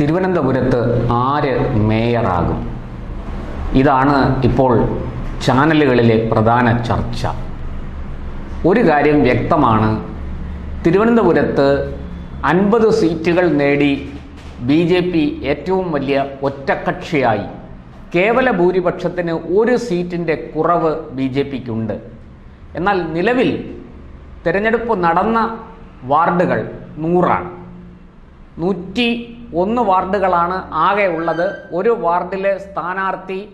തിരുവനന്തപുരത്ത് ആര് മേയറാകും? ഇതാണ് ഇപ്പോൾ ചാനലുകളിലെ പ്രധാന ചർച്ച. ഒരു കാര്യം വ്യക്തമാണ്. തിരുവനന്തപുരത്ത് അൻപത് സീറ്റുകൾ നേടി ബി ജെ പി ഏറ്റവും വലിയ ഒറ്റക്കക്ഷിയായി. കേവല ഭൂരിപക്ഷത്തിന് ഒരു സീറ്റിന്റെ കുറവ് ബി ജെ പിക്കുണ്ട്. എന്നാൽ നിലവിൽ തിരഞ്ഞെടുപ്പ് നടന്ന വാർഡുകൾ നൂറാണ്. നൂറ്റി ഒന്ന് വാർഡുകളാണ്. ആകെ ഉള്ളത് ഒരു വാർഡിലെ സ്ഥാനാർത്ഥി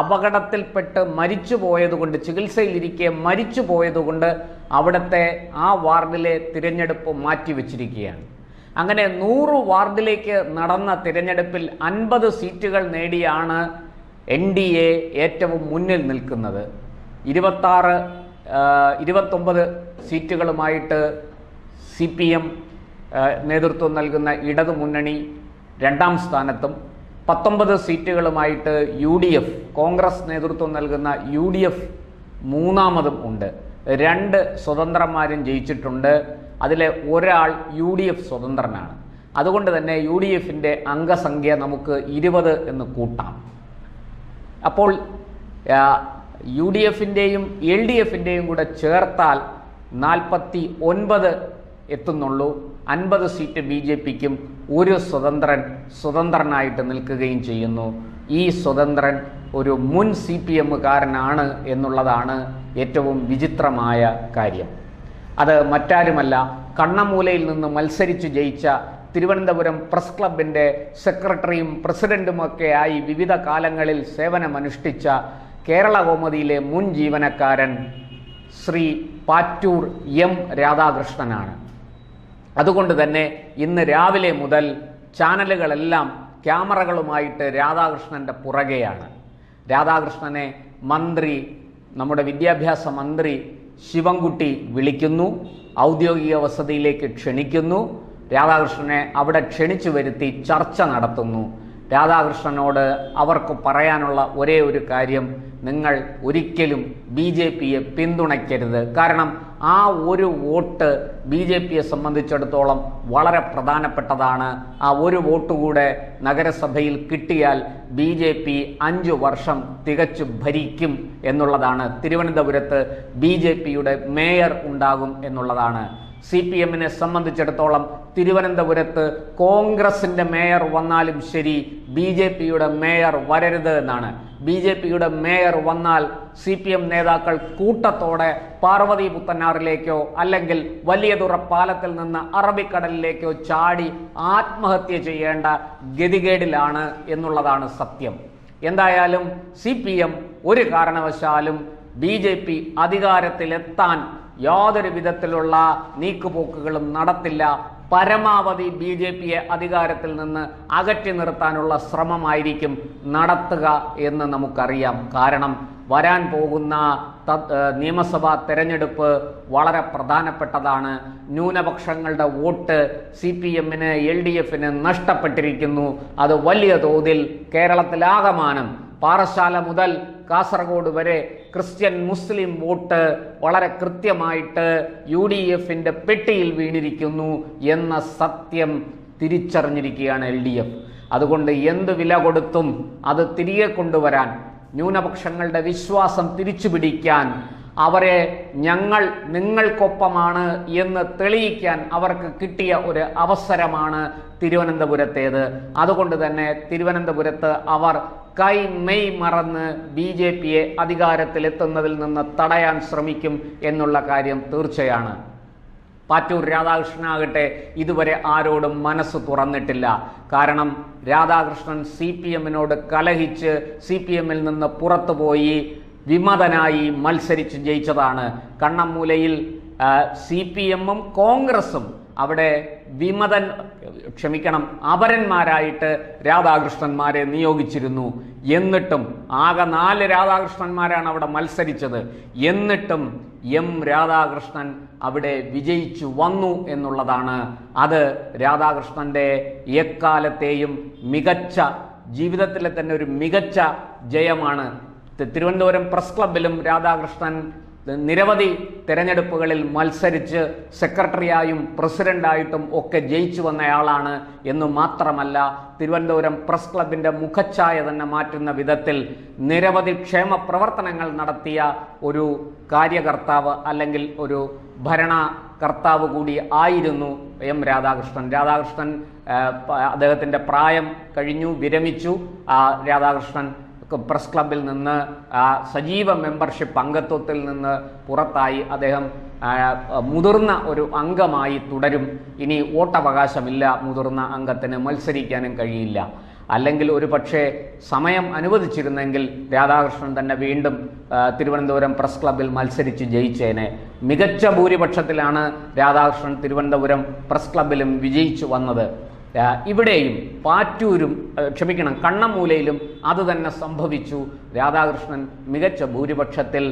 അപകടത്തിൽപ്പെട്ട് മരിച്ചു പോയതുകൊണ്ട് ചികിത്സയിലിരിക്കെ മരിച്ചു പോയതുകൊണ്ട് അവിടുത്തെ ആ വാർഡിലെ തിരഞ്ഞെടുപ്പ് മാറ്റിവെച്ചിരിക്കുകയാണ്. അങ്ങനെ നൂറ് വാർഡിലേക്ക് നടന്ന തിരഞ്ഞെടുപ്പിൽ അൻപത് സീറ്റുകൾ നേടിയാണ് എൻ ഡി എ ഏറ്റവും മുന്നിൽ നിൽക്കുന്നത്. ഇരുപത്താറ് ഇരുപത്തൊമ്പത് സീറ്റുകളുമായിട്ട് സി പി എം നേതൃത്വം നൽകുന്ന ഇടതു മുന്നണി രണ്ടാം സ്ഥാനത്തും പത്തൊമ്പത് സീറ്റുകളുമായിട്ട് യു ഡി എഫ് കോൺഗ്രസ് നേതൃത്വം നൽകുന്ന യു ഡി എഫ് മൂന്നാമതും ഉണ്ട്. രണ്ട് സ്വതന്ത്രന്മാരും ജയിച്ചിട്ടുണ്ട്. അതിലെ ഒരാൾ യു ഡി എഫ് സ്വതന്ത്രനാണ്. അതുകൊണ്ട് തന്നെ യു ഡി എഫിന്റെ അംഗസംഖ്യ നമുക്ക് ഇരുപത് എന്ന് കൂട്ടാം. അപ്പോൾ യു ഡി എഫിന്റെയും എൽ ഡി എഫിന്റെയും കൂടെ ചേർത്താൽ നാൽപ്പത്തി ഒൻപത് എത്തുന്നുള്ളൂ. അൻപത് സീറ്റ് ബി ജെ പിക്കും ഒരു സ്വതന്ത്രൻ സ്വതന്ത്രനായിട്ട് നിൽക്കുകയും ചെയ്യുന്നു. ഈ സ്വതന്ത്രൻ ഒരു മുൻ സി പി എമ്മുകാരനാണ് എന്നുള്ളതാണ് ഏറ്റവും വിചിത്രമായ കാര്യം. അത് മറ്റാരുമല്ല കണ്ണമൂലയിൽ നിന്ന് മത്സരിച്ച് ജയിച്ച തിരുവനന്തപുരം പ്രസ് ക്ലബിന്റെ സെക്രട്ടറിയും പ്രസിഡന്റുമൊക്കെ ആയി വിവിധ കാലങ്ങളിൽ സേവനമനുഷ്ഠിച്ച കേരള കോമതിയിലെ മുൻ ജീവനക്കാരൻ ശ്രീ പാറ്റൂർ എം രാധാകൃഷ്ണനാണ്. അതുകൊണ്ട് തന്നെ ഇന്ന് രാവിലെ മുതൽ ചാനലുകളെല്ലാം ക്യാമറകളുമായിട്ട് രാധാകൃഷ്ണന്റെ പുറകെയാണ്. രാധാകൃഷ്ണനെ മന്ത്രി നമ്മുടെ വിദ്യാഭ്യാസ മന്ത്രി ശിവൻകുട്ടി വിളിക്കുന്നു ഔദ്യോഗിക വസതിയിലേക്ക് ക്ഷണിക്കുന്നു. രാധാകൃഷ്ണനെ അവിടെ ക്ഷണിച്ചു വരുത്തി ചർച്ച നടത്തുന്നു. രാധാകൃഷ്ണനോട് അവർക്ക് പറയാനുള്ള ഒരേ ഒരു കാര്യം നിങ്ങൾ ഒരിക്കലും ബി ജെ പിയെ പിന്തുണയ്ക്കരുത്. കാരണം ആ ഒരു വോട്ട് ബി ജെ പിയെ സംബന്ധിച്ചിടത്തോളം വളരെ പ്രധാനപ്പെട്ടതാണ്. ആ ഒരു വോട്ട് കൂടെ നഗരസഭയിൽ കിട്ടിയാൽ ബി ജെ പി അഞ്ചു വർഷം തികച്ചു ഭരിക്കും എന്നുള്ളതാണ്. തിരുവനന്തപുരത്ത് ബി ജെ പിയുടെ മേയർ ഉണ്ടാകും എന്നുള്ളതാണ്. സി പി എമ്മിനെ സംബന്ധിച്ചിടത്തോളം തിരുവനന്തപുരത്ത് കോൺഗ്രസിന്റെ മേയർ വന്നാലും ശരി ബി ജെ പിയുടെ മേയർ വരരുത് എന്നാണ്. ബി ജെ പിയുടെ മേയർ വന്നാൽ സി പി എം നേതാക്കൾ കൂട്ടത്തോടെ പാർവതി പുത്തനാറിലേക്കോ അല്ലെങ്കിൽ വലിയതുറ പാലത്തിൽ നിന്ന് അറബിക്കടലിലേക്കോ ചാടി ആത്മഹത്യ ചെയ്യേണ്ട ഗതികേടിലാണ് എന്നുള്ളതാണ് സത്യം. എന്തായാലും സി പി എം ഒരു കാരണവശാലും ബി ജെ പി അധികാരത്തിലെത്താൻ യാതൊരു വിധത്തിലുള്ള നീക്കുപോക്കുകളും നടത്തില്ല. പരമാവധി ബി ജെ പിയെ അധികാരത്തിൽ നിന്ന് അകറ്റി നിർത്താനുള്ള ശ്രമമായിരിക്കും നടത്തുക എന്ന് നമുക്കറിയാം. കാരണം വരാൻ പോകുന്ന നിയമസഭാ തെരഞ്ഞെടുപ്പ് വളരെ പ്രധാനപ്പെട്ടതാണ്. ന്യൂനപക്ഷങ്ങളുടെ വോട്ട് സി പി എമ്മിന് എൽ ഡി എഫിന് നഷ്ടപ്പെട്ടിരിക്കുന്നു. അത് വലിയ തോതിൽ കേരളത്തിലാകമാനം പാറശാല മുതൽ കാസർഗോഡ് വരെ ക്രിസ്ത്യൻ മുസ്ലിം വോട്ട് വളരെ കൃത്യമായിട്ട് യു ഡി എഫിന്റെ പെട്ടിയിൽ വീണിരിക്കുന്നു എന്ന സത്യം തിരിച്ചറിഞ്ഞിരിക്കുകയാണ് എൽ ഡി എഫ് അതുകൊണ്ട് എന്ത് വില കൊടുത്തും അത് തിരികെ കൊണ്ടുവരാൻ ന്യൂനപക്ഷങ്ങളുടെ വിശ്വാസം തിരിച്ചു പിടിക്കാൻ അവരെ ഞങ്ങൾ നിങ്ങൾക്കൊപ്പമാണ് എന്ന് തെളിയിക്കാൻ അവർക്ക് കിട്ടിയ ഒരു അവസരമാണ് തിരുവനന്തപുരത്തേത്. അതുകൊണ്ട് തന്നെ തിരുവനന്തപുരത്ത് അവർ കൈ മെയ് മറന്ന് ബി ജെ പിയെ അധികാരത്തിലെത്തുന്നതിൽ നിന്ന് തടയാൻ ശ്രമിക്കും എന്നുള്ള കാര്യം തീർച്ചയാണ്. പാറ്റൂർ രാധാകൃഷ്ണൻ ആകട്ടെ ഇതുവരെ ആരോടും മനസ്സ് തുറന്നിട്ടില്ല. കാരണം രാധാകൃഷ്ണൻ സി പി എമ്മിനോട് കലഹിച്ച് സി പി എമ്മിൽ നിന്ന് പുറത്തുപോയി വിമതനായി മത്സരിച്ച് ജയിച്ചതാണ് കണ്ണമ്മൂലയിൽ സി പി എമ്മും കോൺഗ്രസും അവിടെ വിമതൻ ക്ഷമിക്കണം അപരന്മാരായിട്ട് രാധാകൃഷ്ണന്മാരെ നിയോഗിച്ചിരുന്നു. എന്നിട്ടും ആകെ നാല് രാധാകൃഷ്ണന്മാരാണ് അവിടെ മത്സരിച്ചത്. എന്നിട്ടും എം രാധാകൃഷ്ണൻ അവിടെ വിജയിച്ചു വന്നു എന്നുള്ളതാണ്. അത് രാധാകൃഷ്ണന്റെ എക്കാലത്തെയും മികച്ച ജീവിതത്തിലെ തന്നെ ഒരു മികച്ച ജയമാണ്. തിരുവനന്തപുരം പ്രസ് ക്ലബിലും രാധാകൃഷ്ണൻ നിരവധി തിരഞ്ഞെടുപ്പുകളിൽ മത്സരിച്ച് സെക്രട്ടറിയായും പ്രസിഡന്റായിട്ടും ഒക്കെ ജയിച്ചു വന്നയാളാണ് എന്ന് മാത്രമല്ല തിരുവനന്തപുരം പ്രസ് ക്ലബിന്റെ മുഖച്ഛായ തന്നെ മാറ്റുന്ന വിധത്തിൽ നിരവധി ക്ഷേമ പ്രവർത്തനങ്ങൾ നടത്തിയ ഒരു കാര്യകർത്താവ് അല്ലെങ്കിൽ ഒരു ഭരണ കർത്താവ് കൂടി ആയിരുന്നു എം രാധാകൃഷ്ണൻ. രാധാകൃഷ്ണൻ അദ്ദേഹത്തിന്റെ പ്രായം കഴിഞ്ഞു വിരമിച്ചു. രാധാകൃഷ്ണൻ പ്രസ് ക്ലബിൽ നിന്ന് സജീവ മെമ്പർഷിപ്പ് അംഗത്വത്തിൽ നിന്ന് പുറത്തായി അദ്ദേഹം മുതിർന്ന ഒരു അംഗമായി തുടരും. ഇനി വോട്ടവകാശമില്ല മുതിർന്ന അംഗത്തിന് മത്സരിക്കാനും കഴിയില്ല. അല്ലെങ്കിൽ ഒരു പക്ഷേ സമയം അനുവദിച്ചിരുന്നെങ്കിൽ രാധാകൃഷ്ണൻ തന്നെ വീണ്ടും തിരുവനന്തപുരം പ്രസ് ക്ലബിൽ മത്സരിച്ച് ജയിച്ചേനെ. മികച്ച ഭൂരിപക്ഷത്തിലാണ് രാധാകൃഷ്ണൻ തിരുവനന്തപുരം പ്രസ് ക്ലബിലും വിജയിച്ചു വന്നത്. ഇവിടെയും പാറ്റൂരും ക്ഷമിക്കണം കണ്ണമൂലയിലും അത് തന്നെ സംഭവിച്ചു. രാധാകൃഷ്ണൻ മികച്ച ഭൂരിപക്ഷത്തിൽ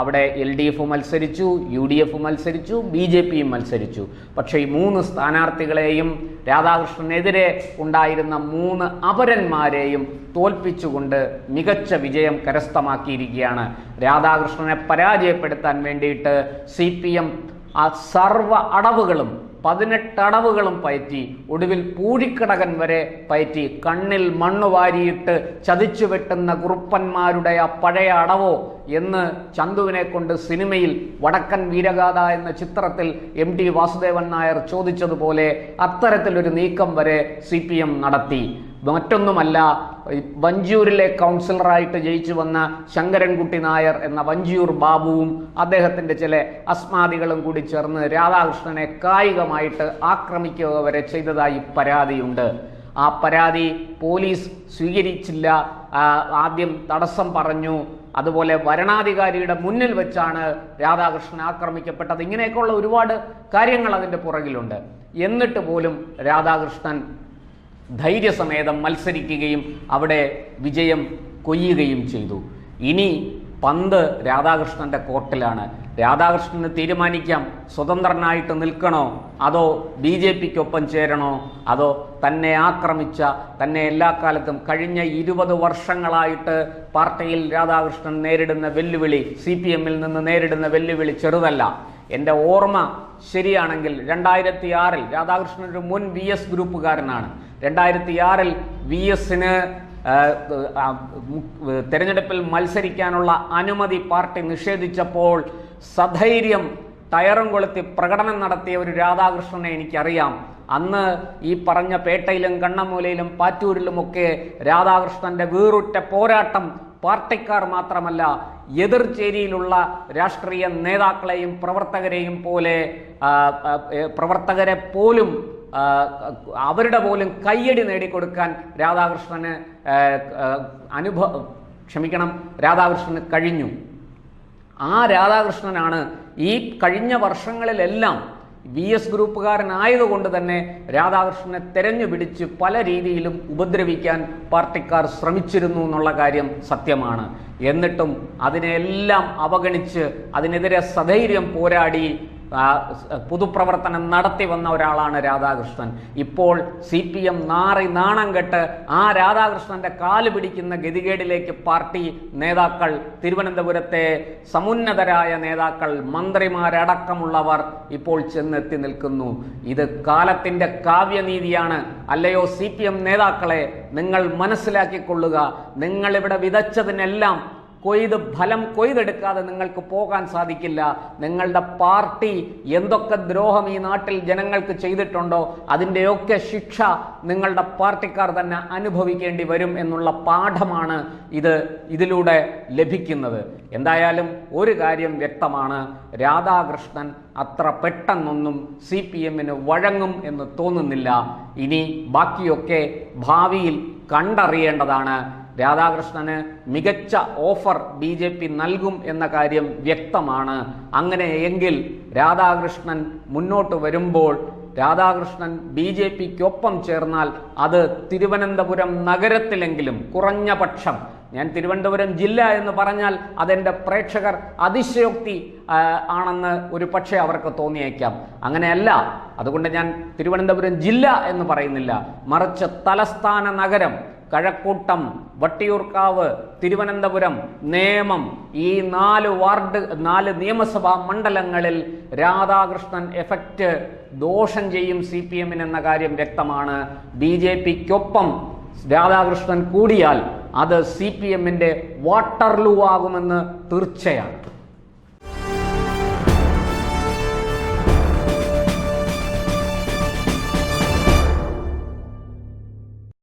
അവിടെ എൽ ഡി എഫ് മത്സരിച്ചു യു ഡി എഫ് മത്സരിച്ചു ബി ജെ പിയും മത്സരിച്ചു. പക്ഷേ ഈ മൂന്ന് സ്ഥാനാർത്ഥികളെയും രാധാകൃഷ്ണനെതിരെ ഉണ്ടായിരുന്ന മൂന്ന് അപരന്മാരെയും തോൽപ്പിച്ചുകൊണ്ട് മികച്ച വിജയം കരസ്ഥമാക്കിയിരിക്കുകയാണ്. രാധാകൃഷ്ണനെ പരാജയപ്പെടുത്താൻ വേണ്ടിയിട്ട് സി പി എം ആ സർവ അടവുകളും പതിനെട്ട് അടവുകളും പയറ്റി ഒടുവിൽ പൂഴിക്കടകൻ വരെ പയറ്റി കണ്ണിൽ മണ്ണ് വാരിയിട്ട് ചതിച്ചു വെട്ടുന്ന കുറുപ്പന്മാരുടെ ആ പഴയ അടവോ എന്ന് ചന്തുവിനെ കൊണ്ട് സിനിമയിൽ വടക്കൻ വീരഗാഥ എന്ന ചിത്രത്തിൽ എം ടി വാസുദേവൻ നായർ ചോദിച്ചതുപോലെ അത്തരത്തിലൊരു നീക്കം വരെ സി നടത്തി. മറ്റൊന്നുമല്ല വഞ്ചിയൂരിലെ കൗൺസിലറായിട്ട് ജയിച്ചു വന്ന ശങ്കരൻകുട്ടി നായർ എന്ന വഞ്ചിയൂർ ബാബുവും അദ്ദേഹത്തിന്റെ ചില അസ്മാദികളും കൂടി ചേർന്ന് രാധാകൃഷ്ണനെ കായികമായിട്ട് ആക്രമിക്കുക വരെ ചെയ്തതായി പരാതിയുണ്ട്. ആ പരാതി പോലീസ് സ്വീകരിച്ചില്ല. ആദ്യം തടസ്സം പറഞ്ഞു. അതുപോലെ വരണാധികാരിയുടെ മുന്നിൽ വെച്ചാണ് രാധാകൃഷ്ണൻ ആക്രമിക്കപ്പെട്ടത്. ഇങ്ങനെയൊക്കെയുള്ള ഒരുപാട് കാര്യങ്ങൾ അതിന്റെ പുറകിലുണ്ട്. എന്നിട്ട് പോലും രാധാകൃഷ്ണൻ ധൈര്യസമേതം മത്സരിക്കുകയും അവിടെ വിജയം കൊയ്യുകയും ചെയ്തു. ഇനി പന്ത് രാധാകൃഷ്ണന്റെ കോർട്ടിലാണ്. രാധാകൃഷ്ണന് തീരുമാനിക്കാം. സ്വതന്ത്രനായിട്ട് നിൽക്കണോ? അതോ ബി ജെ പിക്കൊപ്പം ചേരണോ? അതോ തന്നെ ആക്രമിച്ച തന്നെ എല്ലാ കാലത്തും കഴിഞ്ഞ ഇരുപത് വർഷങ്ങളായിട്ട് പാർട്ടിയിൽ രാധാകൃഷ്ണൻ നേരിടുന്ന വെല്ലുവിളി സി പി എമ്മിൽ നിന്ന് നേരിടുന്ന വെല്ലുവിളി ചെറുതല്ല. എന്റെ ഓർമ്മ ശരിയാണെങ്കിൽ രണ്ടായിരത്തി ആറിൽ രാധാകൃഷ്ണൻ ഒരു മുൻ വി എസ് ഗ്രൂപ്പുകാരനാണ്. രണ്ടായിരത്തി ആറിൽ വി എസിന് തെരഞ്ഞെടുപ്പിൽ മത്സരിക്കാനുള്ള അനുമതി പാർട്ടി നിഷേധിച്ചപ്പോൾ സധൈര്യം ടയറും കൊളുത്തി പ്രകടനം നടത്തിയ ഒരു രാധാകൃഷ്ണനെ എനിക്കറിയാം. അന്ന് ഈ പറഞ്ഞ പേട്ടയിലും കണ്ണമൂലയിലും പാറ്റൂരിലുമൊക്കെ രാധാകൃഷ്ണന്റെ വീറുറ്റ പോരാട്ടം പാർട്ടിക്കാർ മാത്രമല്ല എതിർചേരിയിലുള്ള രാഷ്ട്രീയ നേതാക്കളെയും പ്രവർത്തകരെയും പോലെ പ്രവർത്തകരെ പോലും അവരുടെ പോലും കയ്യടി നേടിക്കൊടുക്കാൻ രാധാകൃഷ്ണന് അനുഭവം ക്ഷമിക്കണം രാധാകൃഷ്ണന് കഴിഞ്ഞു. ആ രാധാകൃഷ്ണനാണ് ഈ കഴിഞ്ഞ വർഷങ്ങളിലെല്ലാം വി എസ് ഗ്രൂപ്പുകാരനായതുകൊണ്ട് തന്നെ രാധാകൃഷ്ണനെ തെരഞ്ഞു പിടിച്ച് പല രീതിയിലും ഉപദ്രവിക്കാൻ പാർട്ടിക്കാർ ശ്രമിച്ചിരുന്നു എന്നുള്ള കാര്യം സത്യമാണ്. എന്നിട്ടും അതിനെല്ലാം അവഗണിച്ച് അതിനെതിരെ സധൈര്യം പോരാടി പൊതുപ്രവർത്തനം നടത്തി വന്ന ഒരാളാണ് രാധാകൃഷ്ണൻ. ഇപ്പോൾ സി പി എം നാറി നാണം കെട്ട് ആ രാധാകൃഷ്ണന്റെ കാൽ പിടിക്കുന്ന ഗതികേടിലേക്ക് പാർട്ടി നേതാക്കൾ തിരുവനന്തപുരത്തെ സമുന്നതരായ നേതാക്കൾ മന്ത്രിമാരടക്കമുള്ളവർ ഇപ്പോൾ ചെന്നെത്തി നിൽക്കുന്നു. ഇത് കാലത്തിന്റെ കാവ്യനീതിയാണ്. അല്ലയോ സി നേതാക്കളെ നിങ്ങൾ മനസ്സിലാക്കിക്കൊള്ളുക. നിങ്ങളിവിടെ വിതച്ചതിനെല്ലാം കൊയ്ത് ഫലം കൊയ്തെടുക്കാതെ നിങ്ങൾക്ക് പോകാൻ സാധിക്കില്ല. നിങ്ങളുടെ പാർട്ടി എന്തൊക്കെ ദ്രോഹം ഈ നാട്ടിൽ ജനങ്ങൾക്ക് ചെയ്തിട്ടുണ്ടോ അതിന്റെയൊക്കെ ശിക്ഷ നിങ്ങളുടെ പാർട്ടിക്കാർ തന്നെ അനുഭവിക്കേണ്ടി വരും എന്നുള്ള പാഠമാണ് ഇത് ഇതിലൂടെ ലഭിക്കുന്നത്. എന്തായാലും ഒരു കാര്യം വ്യക്തമാണ്. രാധാകൃഷ്ണൻ അത്ര പെട്ടെന്നൊന്നും സി പി എമ്മിന് വഴങ്ങും എന്ന് തോന്നുന്നില്ല. ഇനി ബാക്കിയൊക്കെ ഭാവിയിൽ കണ്ടറിയേണ്ടതാണ്. രാധാകൃഷ്ണന് മികച്ച ഓഫർ ബി ജെ പി നൽകും എന്ന കാര്യം വ്യക്തമാണ്. അങ്ങനെയെങ്കിൽ രാധാകൃഷ്ണൻ മുന്നോട്ട് വരുമ്പോൾ രാധാകൃഷ്ണൻ ബി ജെ പിക്കൊപ്പം ചേർന്നാൽ അത് തിരുവനന്തപുരം നഗരത്തിലെങ്കിലും കുറഞ്ഞ പക്ഷം. ഞാൻ തിരുവനന്തപുരം ജില്ല എന്ന് പറഞ്ഞാൽ അതെന്റെ പ്രേക്ഷകർ അതിശയോക്തി ആണെന്ന് ഒരു പക്ഷേ അവർക്ക് തോന്നിയേക്കാം. അങ്ങനെയല്ല അതുകൊണ്ട് ഞാൻ തിരുവനന്തപുരം ജില്ല എന്ന് പറയുന്നില്ല. മറിച്ച് തലസ്ഥാന നഗരം കഴക്കൂട്ടം വട്ടിയൂർക്കാവ് തിരുവനന്തപുരം നേമം ഈ നാല് വാർഡ് നാല് നിയമസഭാ മണ്ഡലങ്ങളിൽ രാധാകൃഷ്ണൻ എഫക്റ്റ് ദോഷം ചെയ്യും സി പി എമ്മിന് എന്ന കാര്യം വ്യക്തമാണ്. ബി ജെ പിക്കൊപ്പം രാധാകൃഷ്ണൻ കൂടിയാൽ അത് സി പി എമ്മിന്റെ വാട്ടർലൂ ആകുമെന്ന് തീർച്ചയാണ്.